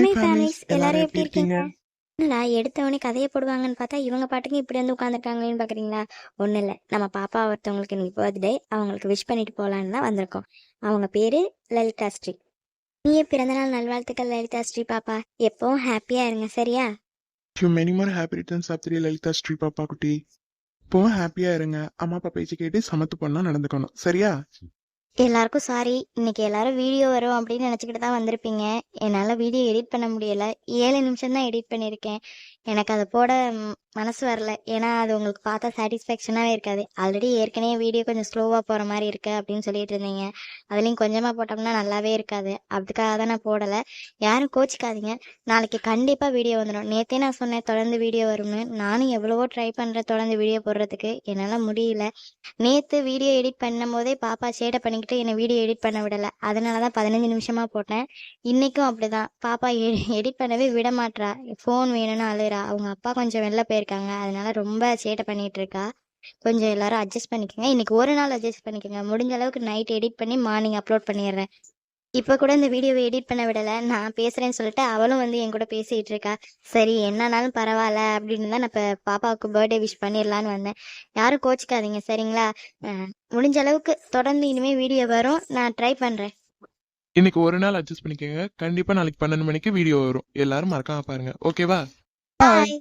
Hi families எல்லாரும் எப்படி இருக்கீங்க? நான் எடுத்தவனே கதையை போடுவாங்கன்னு பார்த்தா இவங்க பாட்டுக்கு இப்படி வந்து உட்காந்துருக்காங்களேன்னு பார்க்குறீங்களா? ஒன்றும் இல்லை. நம்ம பாப்பா ஒருத்தவங்களுக்கு இன்னைக்கு பர்த்டே அவங்களுக்கு விஷ் பண்ணிட்டு போகலான்னு தான் வந்திருக்கோம். அவங்க பேர் லலிதா ஸ்ரீ. நீயே பிறந்தநாள் நல்வாழ்த்துக்கள் லலிதா ஸ்ரீ பாப்பா. எப்பவும் ஹாப்பியாக இருங்க சரியா? Many more happy returns of three Lalitha Sri பாப்பா குட்டி? இப்போவும் ஹாப்பியாக இருங்க. அம்மா அப்பா பேச்சு கேட்டு சமத்து பொண்ணாக நடந்துக்கணும். சரியா? எல்லாருக்கும் சாரி. இன்னைக்கு எல்லாரும் வீடியோ வரும் அப்படின்னு நினச்சிக்கிட்டு தான் வந்திருப்பீங்க. என்னால் வீடியோ எடிட் பண்ண முடியல. 7 நிமிஷம் தான் எடிட் பண்ணியிருக்கேன். எனக்கு அதை போட மனசு வரல. ஏன்னா, அது உங்களுக்கு பார்த்தா சாட்டிஸ்ஃபேக்ஷனாகவே இருக்காது. ஆல்ரெடி ஏற்கனவே வீடியோ கொஞ்சம் ஸ்லோவாக போகிற மாதிரி இருக்கு அப்படின்னு சொல்லிட்டு இருந்தீங்க. அதுலேயும் கொஞ்சமாக போட்டோம்னா நல்லாவே இருக்காது. அதுக்காக தான் நான் போடலை யாரும் கோச்சிக்காதீங்க. நாளைக்கு கண்டிப்பாக வீடியோ வந்துடும் நேற்றே நான் சொன்னேன் தொடர்ந்து வீடியோ வரும்னு. நானும் எவ்வளவோ ட்ரை பண்ணுறேன் தொடர்ந்து வீடியோ போடுறதுக்கு. என்னால் முடியல. நேற்று வீடியோ எடிட் பண்ணும்போதே பாப்பா சேட்டை பண்ணிக்கிட்டு என்னை வீடியோ எடிட் பண்ண விடலை அதனால தான் பதினஞ்சு நிமிஷமாக போட்டேன். இன்னைக்கும் அப்படிதான். பாப்பா எடிட் பண்ணவே விட மாட்றா. ஃபோன் வேணும்னு போயிடா அவங்க அப்பா கொஞ்சம் வெளில போயிருக்காங்க. அதனால ரொம்ப சேட்டை பண்ணிட்டு இருக்கா. கொஞ்சம் எல்லாரும் அட்ஜஸ்ட் பண்ணிக்கங்க. இன்னைக்கு ஒரு நாள் அட்ஜஸ்ட் பண்ணிக்கோங்க முடிஞ்ச அளவுக்கு நைட் எடிட் பண்ணி மார்னிங் அப்லோட் பண்ணிடுறேன். இப்ப கூட இந்த வீடியோவை எடிட் பண்ண விடல. நான் பேசுறேன்னு சொல்லிட்டு அவளும் வந்து என் கூட பேசிட்டு இருக்கா. சரி என்னனாலும் பரவாயில்ல அப்படின்னு தான் நான் இப்ப பாப்பாவுக்கு பர்த்டே விஷ் பண்ணிடலான்னு வந்தேன். யாரும் கோச்சிக்காதீங்க சரிங்களா? முடிஞ்ச அளவுக்கு தொடர்ந்து இனிமே வீடியோ வரும். நான் ட்ரை பண்றேன். இன்னைக்கு ஒரு நாள் அட்ஜஸ்ட் பண்ணிக்கோங்க கண்டிப்பா நாளைக்கு பன்னெண்டு மணிக்கு வீடியோ வரும் எல்லாரும் மறக்காம பாருங்க ஓகேவா Bye. Bye.